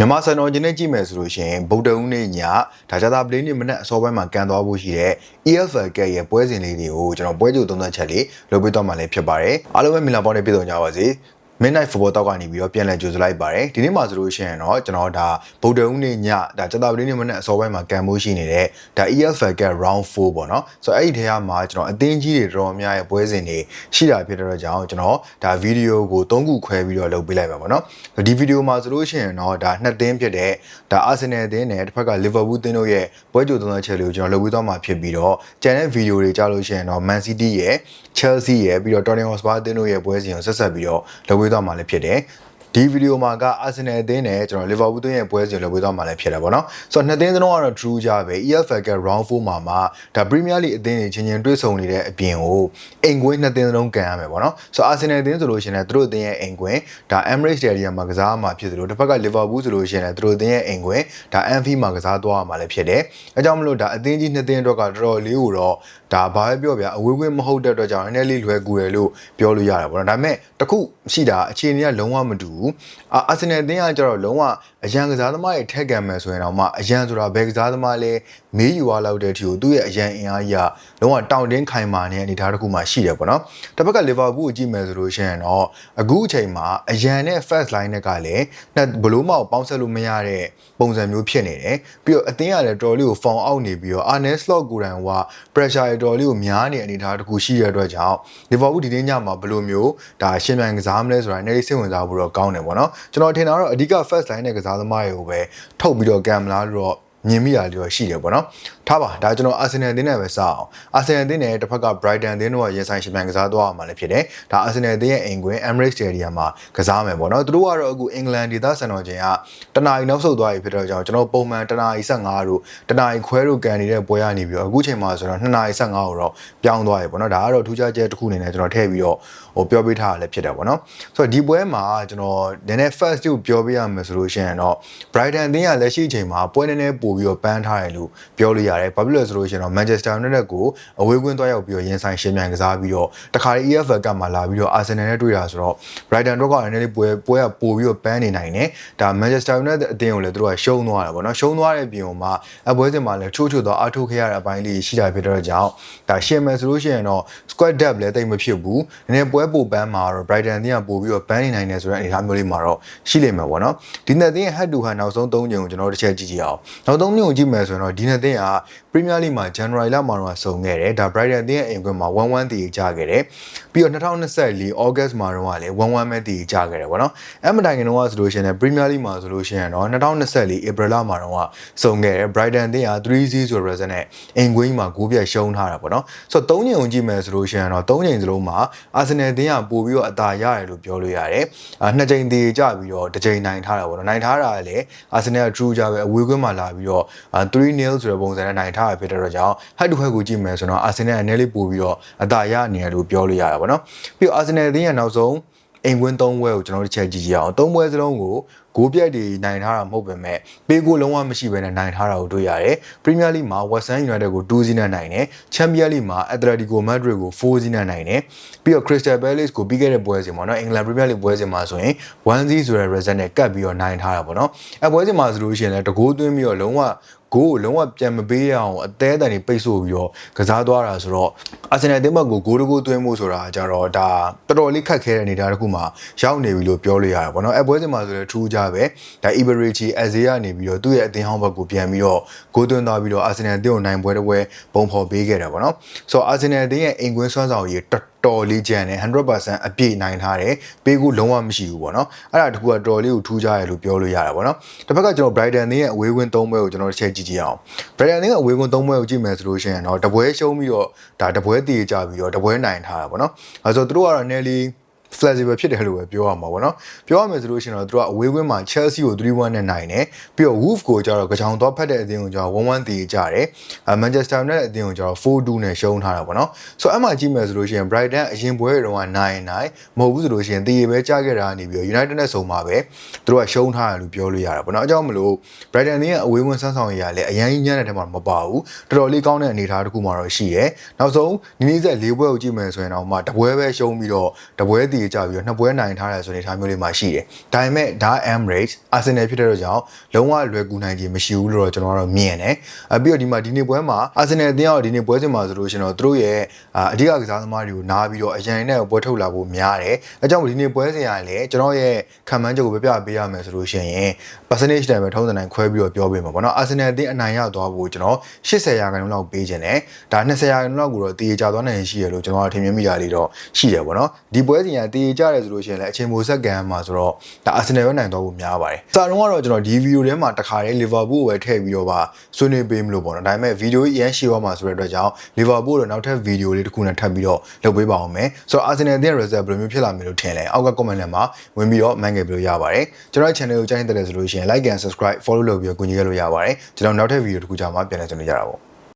မြန်မာစံတော်ချင်းနဲ့ကြည့်မယ်ဆိုလို့ရှိရင်ဗုဒ္ဓဦးနေ့ညဒါကြတာပလင်းနေ့မနက်အစောပိုင်းမှာကန်သွားဖို့ရှိတဲ့ EFL ကရဲ့ပွဲစဉ်လေးတွေကိုကျွန်တော်ပွဲကြိုသုံးသပ်ချက်လေးလုပ်ပေးတော့မှလည်းဖြစ်ပါတယ်အားလုံးပဲမင်္ဂလာပေါင်းနဲ့ပြည့်စုံကြပါစေ Midnight Football တောက်ကနေပြီးတော့ပြန်လည်ကြိုဆိုလိုက်ပါတယ်ဒီနေ့မှာဆိုလို့ရှိရင်တော့ကျွန်တော်ဒါဗုဒ္ဓဦးနေ့ညဒါကြတာပလင်းနေ့မနက်အစောပိုင်းမှာကန်ဖို့ရှိနေတဲ့ဒါ EFL က round 4ပေါ့နော်ဆိုတော့အဲ့ဒီထဲမှာကျွန်တော်အသင်းကြီးတွေတော်တော်များရဲ့ပွဲစဉ်တွေရှိတာဖြစ်တဲ့ကြောင့်ကျွန်တော်ဒါဗီဒီယိုကို၃ခုခွဲပြီးတော့လုပ်ပေးလိုက်ပါပေါ့နော်ဒီဗီဒီယိုမှာဆိုလို့ရှိရင်တော့ဒါနှစ်သင်းဖြစ်တဲ့ဒါအာဆင်နယ်အသင်းနဲ့တစ်ဖက်က Liverpool သင်းတို့ရဲ့ပွဲကြိုသုံးသပ်ချက်လေးကိုကျွန်တော်လုပ်ပေးသွားမှာဖြစ်ပြီးတော့ကျန်တဲ့ဗီဒီယိုတွေကြားလို့ရှိရင်တော့ Man City ရဲ့ Chelsea ရဲ့ပြီးတော့ Tottenham Hotspur အသင်းတို့ရဲ့ပွဲစဉ်ကိုဆက်ဆက်ပြီးတော့လုပ်ပေးသွားမှာလည်းဖြစ်တယ် ဒီဗီဒီယိုမှာကအာဆင်နယ်အသင်းနဲ့ကျွန်တော်လီဗာပူးအသင်းရဲ့ပွဲစဉ်ကိုလုပ်ပေးသွားမှာလည်းဖြစ်တယ်ပေါ့နော်ဆိုတော့နှစ်သင်းစလုံးကတော့ true ကြပဲ EFL က round 4မှာမှာဒါ Premier League အသင်းတွေချင်းချင်းတွေ့ဆုံနေတဲ့အပြင်ကိုအိမ်ကွင်းနှစ်သင်းစလုံးကန်ရမယ်ပေါ့နော်ဆိုတော့အာဆင်နယ်အသင်းဆိုလို့ရှိရင်လည်းသူတို့အသင်းရဲ့အိမ်ကွင်းဒါ Emirates Stadium မှာကစားမှာဖြစ်တယ်လို့တစ်ဖက်က Liverpool ဆိုလို့ရှိရင်လည်းသူတို့အသင်းရဲ့အိမ်ကွင်းဒါ Anfield မှာကစားသွားမှာလည်းဖြစ်တယ်အဲကြောင့်မလို့ဒါအသင်းကြီးနှစ်သင်းအတွက်ကတော်တော်လေးကိုတော့ဒါဘာပဲပြောဗျာအဝေးကွင်းမဟုတ်တဲ့အတွက်ကြောင့်နည်းနည်းလေးလွယ်ကူတယ်လို့ပြောလို့ရတယ်ပေါ့နော်ဒါပေမဲ့တခုရှိတာအခြေအနေကလုံးဝမတူဘူးအာအာဆင်နယ်အသင်းကကျတော့လုံးဝအရန်ကစားသမားတွေထက်ကံမယ်ဆိုရင်တော့မှအရန်ဆိုတာဘယ်ကစားသမားလဲမေးယူရလောက်တဲ့အထိကိုသူ့ရဲ့အရန်အင်အားကြီးကလုံးဝတောင့်တင်းခိုင်မာနေတဲ့အနေအထားတစ်ခုမှရှိတယ်ပေါ့နော်တစ်ဖက်ကလီဗာပူးကိုကြည့်မယ်ဆိုလို့ရှိရင်တော့အခုအချိန်မှာအရန်နဲ့ first line နဲ့ကလည်းဘလို့မှပေါင်းဆက်လို့မရတဲ့ပုံစံမျိုးဖြစ်နေတယ်ပြီးတော့အသင်းကလည်းတော်တော်လေးကိုဖောင်အောက်နေပြီးတော့ Arne Slot ကိုယ်တိုင်က pressure ရတော်လေးကိုများနေတဲ့အနေအထားတစ်ခုရှိရတဲ့အတွက်ကြောင့်လီဗာပူးဒီနေ့ညမှာဘလို့မျိုးဒါရှင်းမြန်ကစားမလဲဆိုတာနည်းနည်းစိတ်ဝင်စားဖို့တော့ကောင်းတယ်ပေါ့နော်ကျွန်တော်ထင်တာတော့အဓိက first line နဲ့ကစားသမားတွေကိုပဲထုတ်ပြီးတော့ကံမလားလို့တော့မြင်မိတာလေးတော့ရှိတယ်ပေါ့နော် ထားပါဒါကျွန်တော်အာဆင်နယ်အသင်းနဲ့ပဲစအောင်အာဆင်နယ်အသင်းနဲ့တစ်ဖက်က Brighton အသင်းတို့ကရင်ဆိုင်ရှင်မြန်ကစားသွားမှာလည်းဖြစ်တယ်ဒါအာဆင်နယ်အသင်းရဲ့အိမ်ကွင်း Emirates Stadium မှာကစားမယ်ပေါ့နော်သူတို့ကတော့အခုအင်္ဂလန်ဒေသစံတော်ချိန်ကတနာရီနောက်ဆုတ်သွားပြီဖြစ်တော့ကြောင့်ကျွန်တော်ပုံမှန်တနာရီ15တို့တနာရီခွဲတို့ကန်နေတဲ့ပွဲကနေပြီးတော့အခုချိန်မှာဆိုတော့2နာရီ15ကိုတော့ပြောင်းသွားပြီပေါ့နော်ဒါကတော့ထူးခြားချက်တစ်ခုအနေနဲ့ကျွန်တော်ထည့်ပြီးတော့ဟိုပြောပေးထားတာလည်းဖြစ်တယ်ပေါ့နော်ဆိုတော့ဒီပွဲမှာကျွန်တော်နည်းနည်း first ကိုပြောပြရမယ်ဆိုလို့ရှိရင်တော့ Brighton အသင်းကလက်ရှိအချိန်မှာပွဲနည်းနည်းပို့ပြီးတော့ပန်းထားတယ်လို့ပြောလို့ရတယ်ဘာဖြစ်လို့လဲဆိုလို့ရှိရင်တော့ Manchester United ကိုအဝေးကွင်းသွားရောက်ပြီးတော့ရင်ဆိုင်ရှင်မြန်ကစားပြီးတော့တခါလေ EFL ကမှလာပြီးတော့ Arsenal နဲ့တွေ့တာဆိုတော့ Brighton တို့ကလည်းနည်းနည်းပွဲပွဲကပို့ပြီးတော့ပန်းနေနိုင်တယ်ဒါ Manchester United အသင်းကိုလည်းသူတို့ကရှုံးသွားတယ်ပေါ့နော်ရှုံးသွားတဲ့ပြင်ပေါ်မှာအပွဲစဉ်မှာလည်းချိုးချိုးတော့အထုတ်ခဲ့ရတဲ့အပိုင်းလေးရှိတာဖြစ်တော့ကြောင့်ဒါရှင်မယ်ဆိုလို့ရှိရင်တော့ squad depth လည်းတိတ်မဖြစ်ဘူးနည်းနည်းပွဲပို့ပန်းမှာတော့ Brighton အသင်းကပို့ပြီးတော့ပန်းနေနိုင်တယ်ဆိုတဲ့အနေအထားမျိုးလေးမှာတော့ရှိလိမ့်မယ်ပေါ့နော်ဒီနှစ်သင်းရဲ့ head to head နောက်ဆုံး၃ချိန်ကိုကျွန်တော်တို့တစ်ချက်ကြည့်ကြည့်အောင်နောက်၃ချိန်ကိုကြည့်မယ်ဆိုရင်တော့ဒီနှစ်သင်းက Premier League မှာ January လမှာတော့စုံခဲ့တယ်ဒါ Brighton အသင်းရဲ့အိမ်ကွင်းမှာ1-1တည်ကြခဲ့တယ်ပြီးတော့2024 August မှာတော့လည်း1-1ပဲတည်ကြခဲ့တယ်ပေါ့နော်အဲ့မတိုင်ခင်တော့ဆိုလို့ရှိရင် Premier League မှာဆိုလို့ရှိရင်တော့2024 April လမှာတော့စုံခဲ့တယ် Brighton အသင်းက3-0ဆိုတဲ့ result နဲ့အိမ်ကွင်းမှာဂိုးပြတ်ရှုံးထားတာပေါ့နော်ဆိုတော့၃ချိန်ကိုကြည့်မယ်ဆိုလို့ရှိရင်တော့၃ချိန်စလုံးမှာ Arsenal အသင်းကပို့ပြီးတော့အသာရတယ်လို့ပြောလို့ရတယ်အာနှစ်ချိန်တည်ကြပြီးတော့တစ်ချိန်နိုင်ထားတာပေါ့နော်နိုင်ထားတာလည်း Arsenal က true ကြပဲအဝေးကွင်းမှာလာပြီးတော့3-0ဆိုတဲ့ပုံစံနဲ့နိုင်ထားတာဖြစ်တဲ့တော့ကြောင့် head to head ကိုကြည့်မယ်ဆိုတော့ Arsenal အနေနဲ့ပို့ပြီးတော့အသာရနေတယ်လို့ပြောလို့ရတာပေါ့နော်ပြီးတော့ Arsenal အသင်းရဲ့နောက်ဆုံးအိမ်ကွင်း၃ပွဲကိုကျွန်တော်တို့ချက်ကြည့်ကြည့်အောင်၃ပွဲစလုံးကိုဂိုးပြက်တွေနိုင်ထားတာမဟုတ်ပေမဲ့ပေးကိုလုံးဝမရှိဘဲနဲ့နိုင်ထားတာကိုတွေ့ရတယ်။ Premier League မှာ West Ham United ကို2-0နဲ့နိုင်တယ်။ Champions League မှာ Atletico Madrid ကို4-0နဲ့နိုင်တယ်။ပြီးတော့ Crystal Palace ကိုပြီးခဲ့တဲ့ပွဲစဉ်မှာနော် England Premier League ပွဲစဉ်မှာဆိုရင်1-0ဆိုတဲ့ result နဲ့ကတ်ပြီးတော့နိုင်ထားတာပေါ့နော်။အဲပွဲစဉ်မှာဆိုလို့ရှိရင်လည်းတကိုးသွင်းပြီးတော့လုံးဝ ဂိုးကိုလုံးဝပြန်မပေးရအောင်အသေးအတန်တွေပိတ်ဆို့ပြီးတော့ကစားသွားတာဆိုတော့အာဆင်နယ်အသင်းဘက်ကိုဂိုးတကိုးသွင်းမှုဆိုတာကြတော့ဒါတော်တော်လေးခက်ခဲတဲ့အနေအထားတစ်ခုမှာရောက်နေပြီလို့ပြောလို့ရတာပေါ့နော်အဲပွဲစဉ်မှာဆိုလည်းထူးကြပဲဒါ Iberici အဇေယနေပြီးတော့သူ့ရဲ့အသင်းဟောင်းဘက်ကိုပြန်ပြီးတော့ဂိုးသွင်းသွားပြီးတော့အာဆင်နယ်အသင်းကိုနိုင်ပွဲတစ်ပွဲပုံဖော်ပေးခဲ့တယ်ပေါ့နော်ဆိုတော့အာဆင်နယ်အသင်းရဲ့အိမ်ကွင်းစွမ်းဆောင်ရည်တော် တော်လေးကျန်တယ်100%အပြည့်နိုင်ထားတယ်ပေးကူလုံးဝမရှိဘူးပေါ့နော်အဲ့ဒါတကူကတော်လေးကိုထူးကြရလို့ပြောလို့ရတာပေါ့နော်တစ်ဖက်ကကျွန်တော် Brighton အသင်းရဲ့အဝေးကွင်း၃ပွဲကိုကျွန်တော်တစ်ချက်ကြည့်ကြည့်အောင် Brighton အသင်းကအဝေးကွင်း၃ပွဲကိုကြည့်မယ်ဆိုလို့ရှိရင်တော့တပွဲရှုံးပြီးတော့ဒါတပွဲတည်ကြပြီးတော့တပွဲနိုင်ထားတာပေါ့နော်အဲဆိုသူတို့ကတော့ Nelly flexible ဖြစ်တယ်လို့ပဲပြောရမှာပေါ့နော်ပြောရမယ်ဆိုလို့ရှိရင်တော့သူတို့ကအဝေးကွင်းမှာ Chelsea ကို3-1နဲ့နိုင်တယ်ပြီးတော့ Wolves ကိုကျတော့ကြောင်သွားဖက်တဲ့အသင်းကိုကျတော့1-1တည်ကြတယ်အဲ Manchester United အသင်းကိုကျတော့4-2နဲ့ရှုံးထားတာပေါ့နော်ဆိုတော့အဲ့မှာကြည့်မယ်ဆိုလို့ရှိရင် Brighton အရင်ပွဲတွေတုန်းက9-9မဟုတ်ဘူးဆိုလို့ရှိရင်တည်ရပဲကြားခဲ့တာနေပြီးတော့ United နဲ့ဆုံမှာပဲသူတို့ကရှုံးထားတယ်လို့ပြောလို့ရတာပေါ့နော်အကြောင်းမလို့ Brighton အသင်းရဲ့အဝေးကွင်းဆန်းဆောင်ရည်ကလည်းအရင်ကြီးညံ့တဲ့ထဲမှာမပါဘူးတော်တော်လေးကောင်းတဲ့အနေအထားတစ်ခုမှတော့ရှိတယ်နောက်ဆုံးနီးနီးဆက်၄ပွဲကိုကြည့်မယ်ဆိုရင်တော့မှတပွဲပဲရှုံးပြီးတော့တပွဲတည်တည်ကြပြီးတော့နှစ်ပွဲနိုင်ထားတယ်ဆိုတဲ့ထားမျိုးလေးမှာရှိတယ်ဒါပေမဲ့ဒါ Emirates Arsenal ဖြစ်တဲ့တော့ကြောင့်လုံးဝလွယ်ကူနိုင်ခြင်းမရှိဘူးလို့တော့ကျွန်တော်ကတော့မြင်တယ်အပြီးတော့ဒီမှာဒီနေ့ပွဲမှာ Arsenal အသင်းကဒီနေ့ပွဲစဉ်မှာဆိုလို့ရှိရင်တော့သူတို့ရဲ့အဓိကကစားသမားတွေကိုနားပြီးတော့အရင်နဲ့ပွဲထုတ်လာဖို့များတယ်အဲကြောင့်ဒီနေ့ပွဲစဉ်ရလည်းကျွန်တော်ရဲ့ခံမှန်းချက်ကိုပြပြပေးရမယ်ဆိုလို့ရှိရင် percentage တိုင်းပဲထုံးစံတိုင်းခွဲပြီးတော့ပြောပေးမှာပေါ့နော် Arsenal အသင်းအနိုင်ရသွားဖို့ကျွန်တော်80ရာခိုင်နှုန်းလောက်ပေးခြင်းတယ်ဒါ20ရာခိုင်နှုန်းလောက်ကိုတော့တည်ကြသွားနိုင်ရှိရလို့ကျွန်တော်ထင်မြင်မိတာလေးတော့ရှိတယ်ပေါ့နော်ဒီပွဲစဉ်ကတည်ကြတယ်ဆိုလို့ရှိရင်လည်းအချိန်မိုဆက်ကန်မှာဆိုတော့ဒါ Arsenal ပဲနိုင်သွားဖို့များပါတယ်စာတုံးကတော့ကျွန်တော်ဒီဗီဒီယိုထဲမှာတခါလေး Liverpool ကိုပဲထည့်ပြီးတော့ပါဆွေးနွေးပေးမလို့ပေါ့နော်ဒါပေမဲ့ဗီဒီယိုကြီးအရင်ရှေ့သွားမှာဆိုတဲ့အတွက်ကြောင့် Liverpool တော့နောက်ထပ်ဗီဒီယိုလေးတစ်ခုနဲ့ထပ်ပြီးတော့လုပ်ပေးပါအောင်မယ်ဆိုတော့ Arsenal အသင်း result ဘယ်လိုမျိုးဖြစ်လာမလဲလို့ထင်လဲအောက်က comment ထဲမှာဝင်ပြီးတော့မှန်ခဲ့ပြီးလို့ရပါတယ်ကျွန်တော်ရဲ့ channel ကိုကြိုက်တဲ့ဆိုလို့ရှိရင် like and subscribe follow လုပ်ပြီးတော့ကူညီခဲ့လို့ရပါတယ်ကျွန်တော်နောက်ထပ်ဗီဒီယိုတစ်ခုကြာမှပြန်လည်ကြည့်ကြတာပေါ့